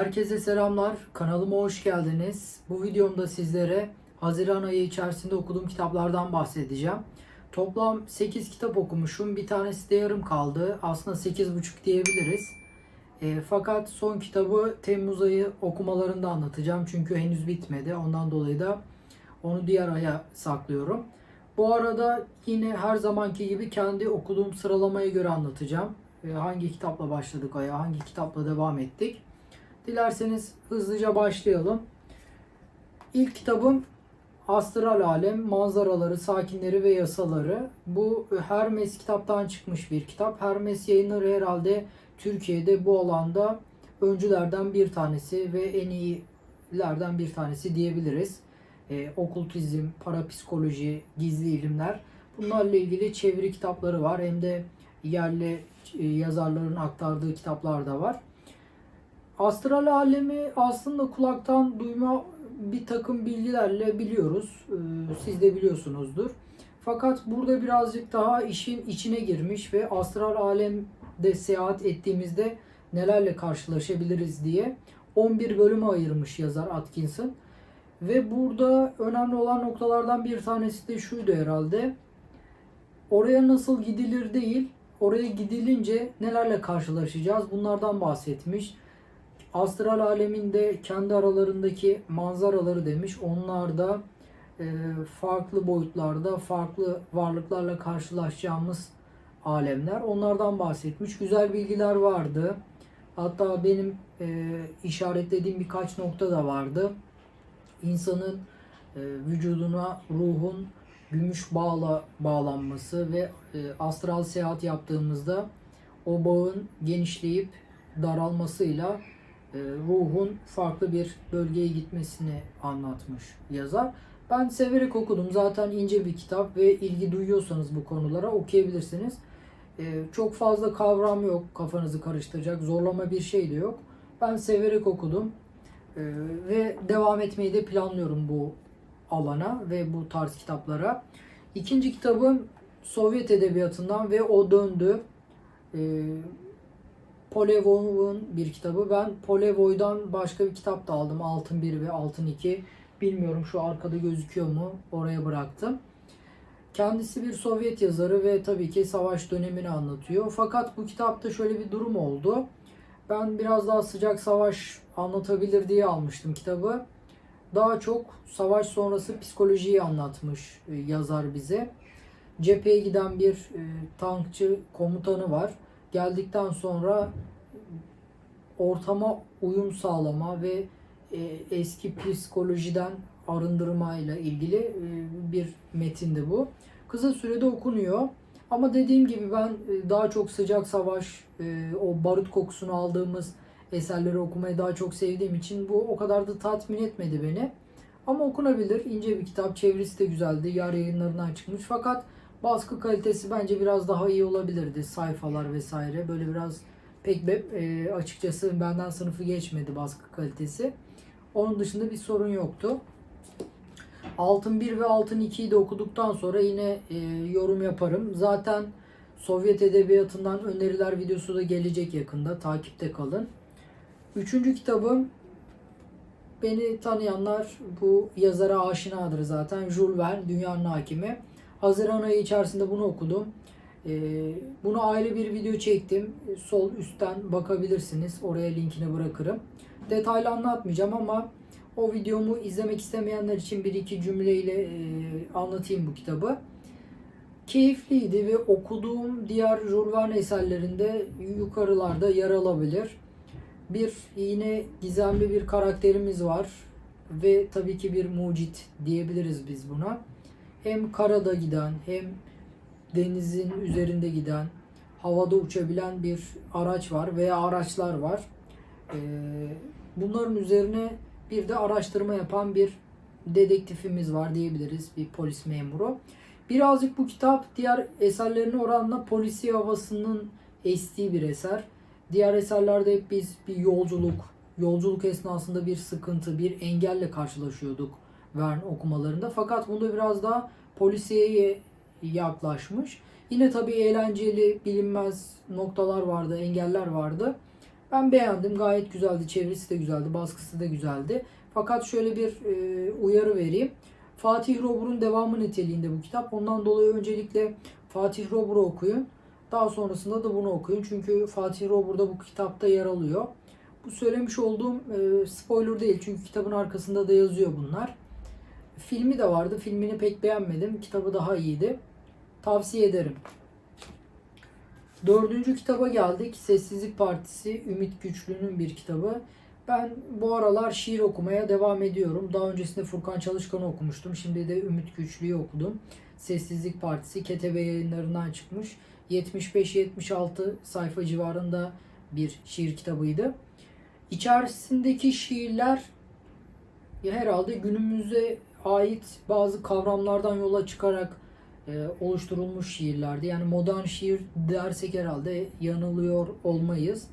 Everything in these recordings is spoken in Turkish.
Herkese selamlar. Kanalıma hoş geldiniz. Bu videomda sizlere Haziran ayı içerisinde okuduğum kitaplardan bahsedeceğim. Toplam 8 kitap okumuşum. Bir tanesi de yarım kaldı. Aslında 8,5 diyebiliriz. E, fakat son kitabı Temmuz ayı okumalarında anlatacağım. Çünkü henüz bitmedi. Ondan dolayı da onu diğer aya saklıyorum. Bu arada yine her zamanki gibi kendi okuduğum sıralamaya göre anlatacağım. E, hangi kitapla başladık aya, hangi kitapla devam ettik. Dilerseniz hızlıca başlayalım. İlk kitabım Astral Alem, Manzaraları, Sakinleri ve Yasaları. Bu Hermes kitaptan çıkmış bir kitap. Hermes yayınları herhalde Türkiye'de bu alanda öncülerden bir tanesi ve en iyilerden bir tanesi diyebiliriz. Ee, okültizm, parapsikoloji, gizli ilimler. Bunlarla ilgili çeviri kitapları var. Hem de yerli e, yazarların aktardığı kitaplar da var. Astral alemi aslında kulaktan duyma bir takım bilgilerle biliyoruz. Ee, Siz de biliyorsunuzdur. Fakat burada birazcık daha işin içine girmiş ve astral alemde seyahat ettiğimizde nelerle karşılaşabiliriz diye 11 bölüme ayırmış yazar Atkinson. Ve burada önemli olan noktalardan bir tanesi de şuydu herhalde. Oraya nasıl gidilir değil, oraya gidilince nelerle karşılaşacağız bunlardan bahsetmiş. Astral aleminde kendi aralarındaki manzaraları demiş. Onlar da e, farklı boyutlarda, farklı varlıklarla karşılaşacağımız alemler. Onlardan bahsetmiş. Güzel bilgiler vardı. Hatta benim e, işaretlediğim birkaç nokta da vardı. İnsanın e, vücuduna ruhun gümüş bağla bağlanması ve e, astral seyahat yaptığımızda o bağın genişleyip daralmasıyla ruhun farklı bir bölgeye gitmesini anlatmış yazar. Ben severek okudum. Zaten ince bir kitap ve ilgi duyuyorsanız bu konulara okuyabilirsiniz. E, çok fazla kavram yok kafanızı karıştıracak. Zorlama bir şey de yok. Ben severek okudum. E, ve devam etmeyi de planlıyorum bu alana ve bu tarz kitaplara. İkinci kitabım Sovyet Edebiyatı'ndan ve O Döndü. Polevov'un bir kitabı. Ben Polevov'dan başka bir kitap da aldım. Altın 1 ve Altın 2. Bilmiyorum şu arkada gözüküyor mu? Oraya bıraktım. Kendisi bir Sovyet yazarı ve tabii ki savaş dönemini anlatıyor. Fakat bu kitapta şöyle bir durum oldu. Ben biraz daha sıcak savaş anlatabilir diye almıştım kitabı. Daha çok savaş sonrası psikolojiyi anlatmış e, yazar bize. Cepheye giden bir e, tankçı komutanı var geldikten sonra ortama uyum sağlama ve e, eski psikolojiden arındırmayla ilgili e, bir metindi bu. Kısa sürede okunuyor. Ama dediğim gibi ben e, daha çok sıcak savaş, e, o barut kokusunu aldığımız eserleri okumayı daha çok sevdiğim için bu o kadar da tatmin etmedi beni. Ama okunabilir. ince bir kitap. Çevirisi de güzeldi. Yar yayınlarından çıkmış. Fakat Baskı kalitesi bence biraz daha iyi olabilirdi. Sayfalar vesaire. Böyle biraz pek e, açıkçası benden sınıfı geçmedi baskı kalitesi. Onun dışında bir sorun yoktu. Altın 1 ve Altın 2'yi de okuduktan sonra yine e, yorum yaparım. Zaten Sovyet Edebiyatı'ndan öneriler videosu da gelecek yakında. Takipte kalın. Üçüncü kitabım beni tanıyanlar bu yazara aşinadır zaten. Jules Verne, Dünyanın Hakimi. Haziran ayı içerisinde bunu okudum. Ee, bunu ayrı bir video çektim. Sol üstten bakabilirsiniz. Oraya linkini bırakırım. Detaylı anlatmayacağım ama o videomu izlemek istemeyenler için bir iki cümleyle e, anlatayım bu kitabı. Keyifliydi ve okuduğum diğer Jules Verne eserlerinde yukarılarda yer alabilir. Bir yine gizemli bir karakterimiz var ve tabii ki bir mucit diyebiliriz biz buna hem karada giden hem denizin üzerinde giden havada uçabilen bir araç var veya araçlar var. Ee, bunların üzerine bir de araştırma yapan bir dedektifimiz var diyebiliriz. Bir polis memuru. Birazcık bu kitap diğer eserlerine oranla polisi havasının estiği bir eser. Diğer eserlerde hep biz bir yolculuk, yolculuk esnasında bir sıkıntı, bir engelle karşılaşıyorduk Verne okumalarında. Fakat bunda biraz daha polisiyeye yaklaşmış. Yine tabii eğlenceli, bilinmez noktalar vardı, engeller vardı. Ben beğendim. Gayet güzeldi. Çevresi de güzeldi. Baskısı da güzeldi. Fakat şöyle bir e, uyarı vereyim. Fatih Robur'un devamı niteliğinde bu kitap. Ondan dolayı öncelikle Fatih Robur'u okuyun. Daha sonrasında da bunu okuyun. Çünkü Fatih Robur da bu kitapta yer alıyor. Bu söylemiş olduğum e, spoiler değil. Çünkü kitabın arkasında da yazıyor bunlar. Filmi de vardı. Filmini pek beğenmedim. Kitabı daha iyiydi. Tavsiye ederim. Dördüncü kitaba geldik. Sessizlik Partisi Ümit Güçlü'nün bir kitabı. Ben bu aralar şiir okumaya devam ediyorum. Daha öncesinde Furkan Çalışkan'ı okumuştum. Şimdi de Ümit Güçlü'yü okudum. Sessizlik Partisi Ketebe yayınlarından çıkmış. 75-76 sayfa civarında bir şiir kitabıydı. İçerisindeki şiirler ya herhalde günümüze ait bazı kavramlardan yola çıkarak e, oluşturulmuş şiirlerdi. Yani modern şiir dersek herhalde yanılıyor olmayız.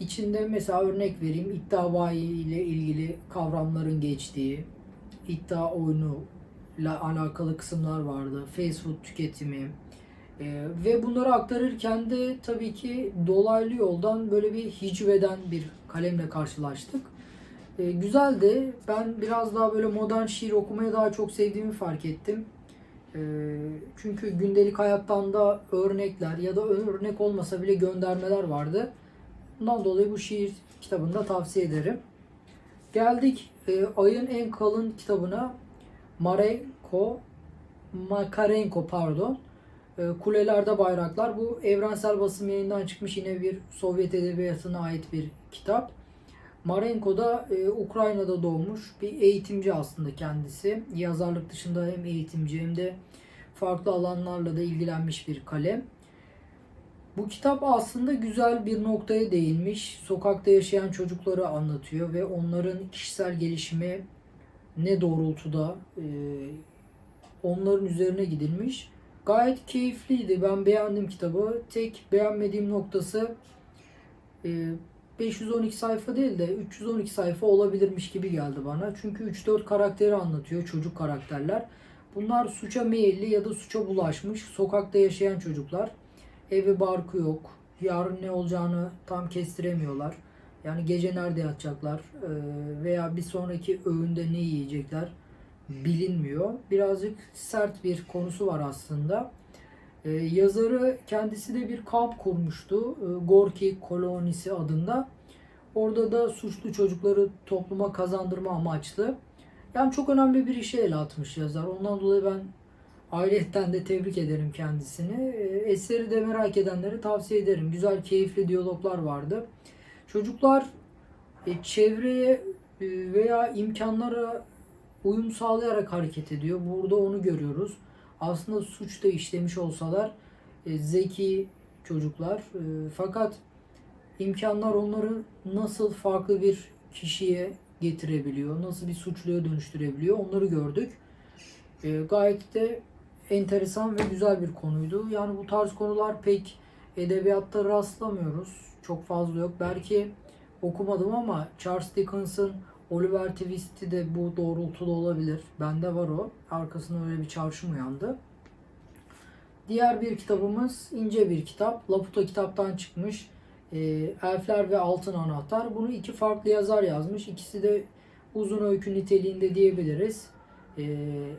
İçinde mesela örnek vereyim iddia ile ilgili kavramların geçtiği, iddia oyunu ile alakalı kısımlar vardı. Fast food tüketimi e, ve bunları aktarırken de tabii ki dolaylı yoldan böyle bir hicveden bir kalemle karşılaştık. E, güzeldi. Ben biraz daha böyle modern şiir okumayı daha çok sevdiğimi fark ettim. E, çünkü gündelik hayattan da örnekler ya da örnek olmasa bile göndermeler vardı. Bundan dolayı bu şiir kitabını da tavsiye ederim. Geldik e, ayın en kalın kitabına Marenko Makarenko pardon. E, Kulelerde Bayraklar. Bu evrensel basım yayından çıkmış yine bir Sovyet edebiyatına ait bir kitap. Marenko da e, Ukrayna'da doğmuş bir eğitimci aslında kendisi. Yazarlık dışında hem eğitimci hem de farklı alanlarla da ilgilenmiş bir kalem. Bu kitap aslında güzel bir noktaya değinmiş. Sokakta yaşayan çocukları anlatıyor ve onların kişisel gelişimi ne doğrultuda e, onların üzerine gidilmiş. Gayet keyifliydi. Ben beğendim kitabı. Tek beğenmediğim noktası e, 512 sayfa değil de 312 sayfa olabilirmiş gibi geldi bana. Çünkü 3-4 karakteri anlatıyor. Çocuk karakterler. Bunlar suça meyilli ya da suça bulaşmış. Sokakta yaşayan çocuklar. Evi barkı yok. Yarın ne olacağını tam kestiremiyorlar. Yani gece nerede yatacaklar e, veya bir sonraki öğünde ne yiyecekler bilinmiyor. Birazcık sert bir konusu var aslında. Ee, yazarı kendisi de bir kamp kurmuştu. Ee, Gorki Kolonisi adında. Orada da suçlu çocukları topluma kazandırma amaçlı. Yani çok önemli bir işe el atmış yazar. Ondan dolayı ben ailetten de tebrik ederim kendisini. Ee, eseri de merak edenlere tavsiye ederim. Güzel, keyifli diyaloglar vardı. Çocuklar e, çevreye e, veya imkanlara uyum sağlayarak hareket ediyor. Burada onu görüyoruz. Aslında suç da işlemiş olsalar e, zeki çocuklar. E, fakat imkanlar onları nasıl farklı bir kişiye getirebiliyor, nasıl bir suçluya dönüştürebiliyor onları gördük. E, gayet de enteresan ve güzel bir konuydu. Yani bu tarz konular pek edebiyatta rastlamıyoruz. Çok fazla yok. Belki okumadım ama Charles Dickens'ın Oliver Twist'i de bu doğrultuda olabilir. Bende var o. Arkasında öyle bir çağrışım uyandı. Diğer bir kitabımız ince bir kitap. Laputa kitaptan çıkmış. E, Elfler ve Altın Anahtar. Bunu iki farklı yazar yazmış. İkisi de uzun öykü niteliğinde diyebiliriz. E,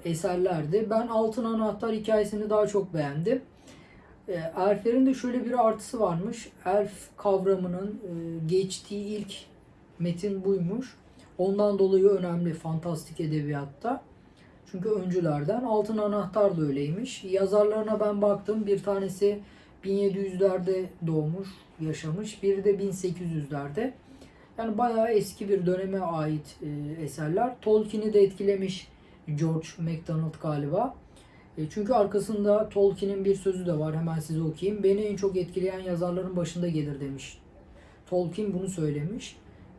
eserlerdi. Ben Altın Anahtar hikayesini daha çok beğendim. E, elflerin de şöyle bir artısı varmış. Elf kavramının e, geçtiği ilk metin buymuş. Ondan dolayı önemli fantastik edebiyatta. Çünkü öncülerden. Altın Anahtar da öyleymiş. Yazarlarına ben baktım. Bir tanesi 1700'lerde doğmuş, yaşamış. Biri de 1800'lerde. Yani bayağı eski bir döneme ait e, eserler. Tolkien'i de etkilemiş George MacDonald galiba. E, çünkü arkasında Tolkien'in bir sözü de var. Hemen size okuyayım. Beni en çok etkileyen yazarların başında gelir demiş. Tolkien bunu söylemiş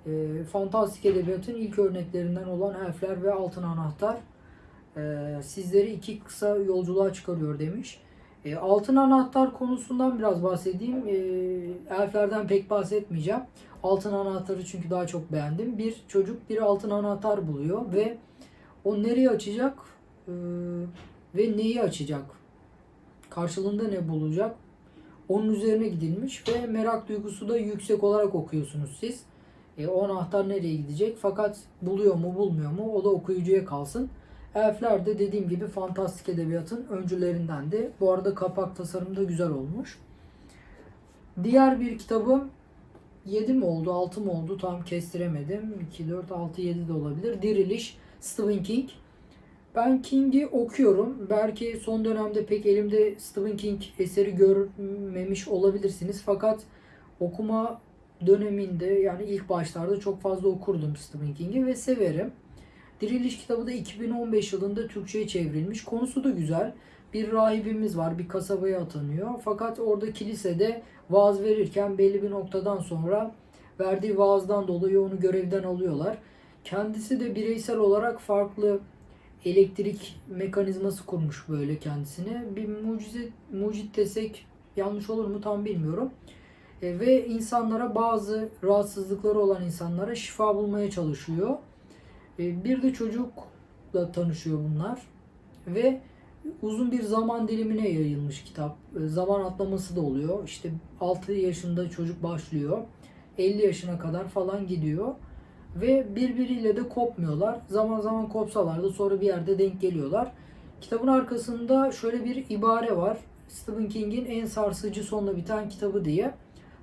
e, fantastik edebiyatın ilk örneklerinden olan Elfler ve Altın Anahtar e, sizleri iki kısa yolculuğa çıkarıyor demiş. E, altın Anahtar konusundan biraz bahsedeyim. E, elflerden pek bahsetmeyeceğim. Altın Anahtarı çünkü daha çok beğendim. Bir çocuk bir altın anahtar buluyor ve o nereye açacak e, ve neyi açacak? Karşılığında ne bulacak? Onun üzerine gidilmiş ve merak duygusu da yüksek olarak okuyorsunuz siz. E, o anahtar nereye gidecek? Fakat buluyor mu bulmuyor mu o da okuyucuya kalsın. Elfler de dediğim gibi fantastik edebiyatın öncülerinden de. Bu arada kapak tasarımı da güzel olmuş. Diğer bir kitabım 7 mi oldu 6 mı oldu tam kestiremedim. 2, 4, 6, 7 de olabilir. Diriliş Stephen King. Ben King'i okuyorum. Belki son dönemde pek elimde Stephen King eseri görmemiş olabilirsiniz. Fakat okuma döneminde yani ilk başlarda çok fazla okurdum Stephen King'i ve severim. Diriliş kitabı da 2015 yılında Türkçe'ye çevrilmiş. Konusu da güzel. Bir rahibimiz var, bir kasabaya atanıyor. Fakat orada kilisede vaaz verirken belli bir noktadan sonra verdiği vaazdan dolayı onu görevden alıyorlar. Kendisi de bireysel olarak farklı elektrik mekanizması kurmuş böyle kendisine. Bir mucize, mucit desek yanlış olur mu tam bilmiyorum. E, ve insanlara bazı rahatsızlıkları olan insanlara şifa bulmaya çalışıyor. E, bir de çocukla tanışıyor bunlar. Ve uzun bir zaman dilimine yayılmış kitap. E, Zaman atlaması da oluyor. İşte 6 yaşında çocuk başlıyor. 50 yaşına kadar falan gidiyor. Ve birbiriyle de kopmuyorlar. Zaman zaman kopsalar da sonra bir yerde denk geliyorlar. Kitabın arkasında şöyle bir ibare var. Stephen King'in en sarsıcı sonla biten kitabı diye.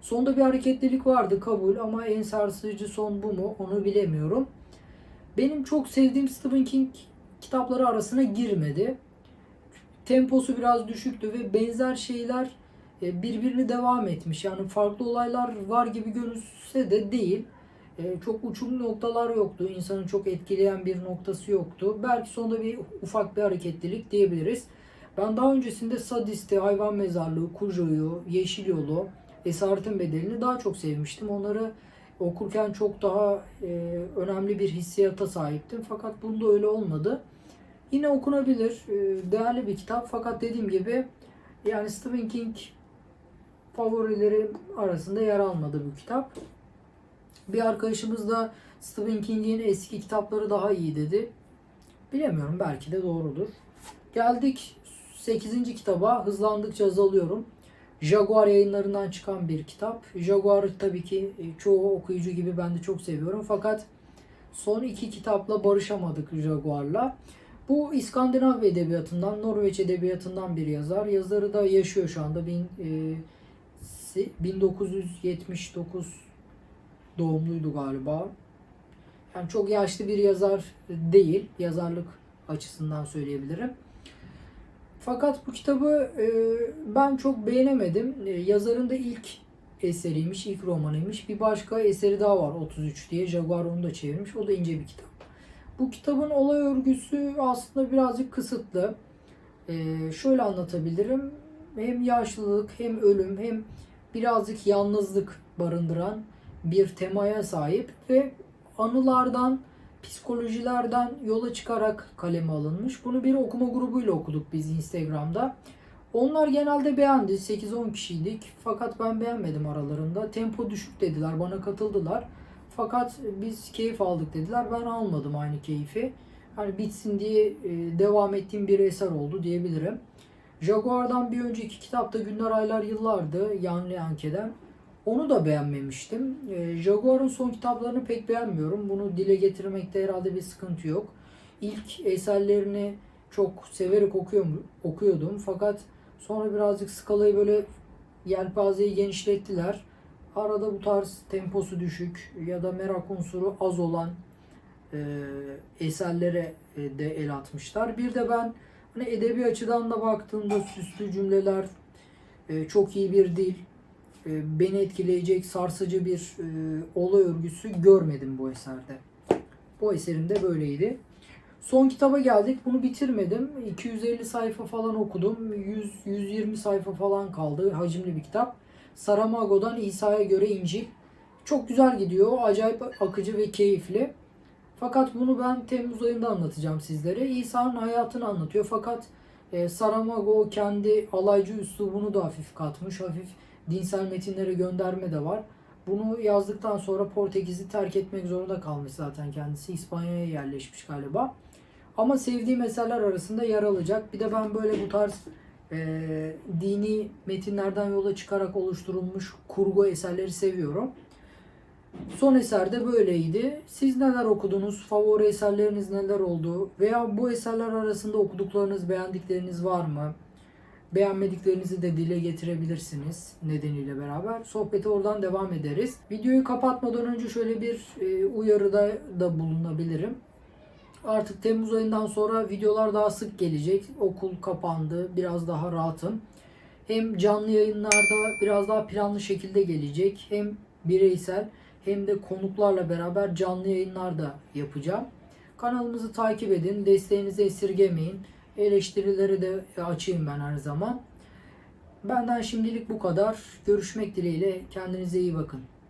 Sonda bir hareketlilik vardı kabul ama en sarsıcı son bu mu onu bilemiyorum. Benim çok sevdiğim Stephen King kitapları arasına girmedi. Temposu biraz düşüktü ve benzer şeyler e, birbirini devam etmiş. Yani farklı olaylar var gibi görünse de değil. E, Çok uçum noktalar yoktu. İnsanı çok etkileyen bir noktası yoktu. Belki sonunda bir ufak bir hareketlilik diyebiliriz. Ben daha öncesinde Sadist'i, Hayvan Mezarlığı, Kujo'yu, Yeşil Yolu, Esaretin Bedeli'ni daha çok sevmiştim. Onları okurken çok daha e, önemli bir hissiyata sahiptim. Fakat bunda öyle olmadı. Yine okunabilir, e, değerli bir kitap. Fakat dediğim gibi yani Stephen King favorilerim arasında yer almadı bu kitap. Bir arkadaşımız da Stephen King'in eski kitapları daha iyi dedi. Bilemiyorum belki de doğrudur. Geldik 8. kitaba hızlandıkça azalıyorum. Jaguar yayınlarından çıkan bir kitap. Jaguar tabii ki e, çoğu okuyucu gibi ben de çok seviyorum. Fakat son iki kitapla barışamadık Jaguar'la. Bu İskandinav edebiyatından, Norveç edebiyatından bir yazar. Yazarı da yaşıyor şu anda. Bin, e, si- 1979 doğumluydu galiba. Yani çok yaşlı bir yazar değil. Yazarlık açısından söyleyebilirim. Fakat bu kitabı e, ben çok beğenemedim. E, yazarın da ilk eseriymiş, ilk romanıymış. Bir başka eseri daha var 33 diye. Jaguar onu da çevirmiş. O da ince bir kitap. Bu kitabın olay örgüsü aslında birazcık kısıtlı. E, şöyle anlatabilirim. Hem yaşlılık, hem ölüm, hem birazcık yalnızlık barındıran bir temaya sahip ve anılardan, psikolojilerden yola çıkarak kaleme alınmış. Bunu bir okuma grubuyla okuduk biz Instagram'da. Onlar genelde beğendi. 8-10 kişiydik. Fakat ben beğenmedim aralarında. Tempo düşük dediler. Bana katıldılar. Fakat biz keyif aldık dediler. Ben almadım aynı keyfi. Hani bitsin diye e, devam ettiğim bir eser oldu diyebilirim. Jaguar'dan bir önceki kitapta Günler Aylar Yıllardı. Yanlı Yanke'den. Onu da beğenmemiştim. E, Jaguar'ın son kitaplarını pek beğenmiyorum. Bunu dile getirmekte herhalde bir sıkıntı yok. İlk eserlerini çok severek okuyorum, okuyordum. Fakat sonra birazcık skalayı böyle yelpazeyi genişlettiler. Arada bu tarz temposu düşük ya da merak unsuru az olan e, eserlere e, de el atmışlar. Bir de ben hani edebi açıdan da baktığımda süslü cümleler, e, çok iyi bir dil, beni etkileyecek sarsıcı bir e, olay örgüsü görmedim bu eserde. Bu eserim de böyleydi. Son kitaba geldik. Bunu bitirmedim. 250 sayfa falan okudum. 100 120 sayfa falan kaldı. Hacimli bir kitap. Saramago'dan İsa'ya göre İncil. Çok güzel gidiyor. Acayip akıcı ve keyifli. Fakat bunu ben Temmuz ayında anlatacağım sizlere. İsa'nın hayatını anlatıyor. Fakat e, Saramago kendi alaycı üslubunu da hafif katmış. Hafif dinsel metinlere gönderme de var. Bunu yazdıktan sonra Portekiz'i terk etmek zorunda kalmış zaten kendisi. İspanya'ya yerleşmiş galiba. Ama sevdiğim eserler arasında yer alacak. Bir de ben böyle bu tarz e, dini metinlerden yola çıkarak oluşturulmuş kurgu eserleri seviyorum. Son eser de böyleydi. Siz neler okudunuz? Favori eserleriniz neler oldu? Veya bu eserler arasında okuduklarınız, beğendikleriniz var mı? Beğenmediklerinizi de dile getirebilirsiniz nedeniyle beraber. Sohbete oradan devam ederiz. Videoyu kapatmadan önce şöyle bir e, uyarıda da bulunabilirim. Artık Temmuz ayından sonra videolar daha sık gelecek. Okul kapandı. Biraz daha rahatım. Hem canlı yayınlarda biraz daha planlı şekilde gelecek. Hem bireysel hem de konuklarla beraber canlı yayınlar da yapacağım. Kanalımızı takip edin. Desteğinizi esirgemeyin. Eleştirileri de açayım ben her zaman. Benden şimdilik bu kadar. Görüşmek dileğiyle. Kendinize iyi bakın.